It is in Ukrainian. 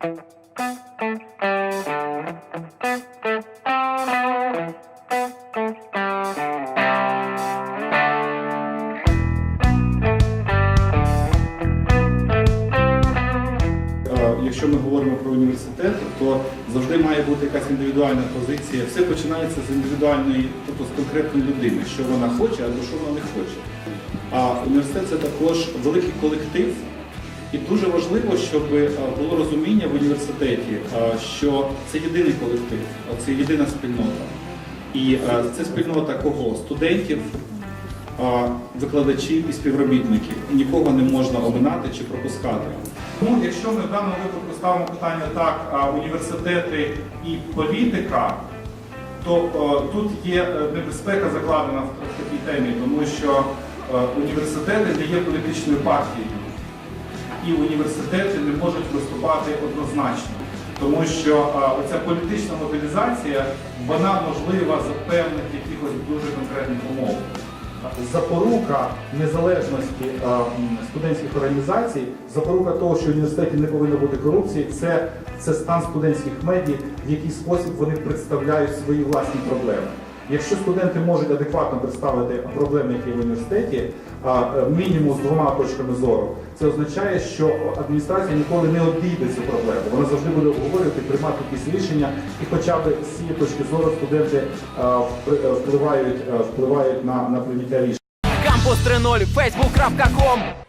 Е, Якщо ми говоримо про університет, то завжди має бути якась індивідуальна позиція. Все починається з індивідуальної, тобто з конкретної людини, що вона хоче, або що вона не хоче. А університет це також великий колектив, і дуже важливо, щоб е, було розуміння в університеті, е, що це єдиний колектив, це єдина спільнота. І е, це спільнота кого? Студентів, викладачів і співробітників. Нікого не можна оминати чи пропускати. Тому, якщо ми в даному випадку ставимо питання так, університети і політика, то тут є небезпека закладена в, такій темі, тому що університети не є політичною партією, і університети не можуть виступати однозначно. Тому що оця політична мобілізація, вона можлива за певних якихось дуже конкретних умов. Запорука незалежності студентських організацій, запорука того, що в університеті не повинно бути корупції, це, це стан студентських медій, в який спосіб вони представляють свої власні проблеми. Якщо студенти можуть адекватно представити проблеми, які в університеті, е, мінімум з двома точками зору, це означає, що адміністрація ніколи не обійде цю проблему. Вона завжди буде обговорювати, приймати якісь рішення, і хоча б з цієї точки зору студенти е, впливають, е, впливають на, на прийняття рішень. Кампус 3.0, facebook.com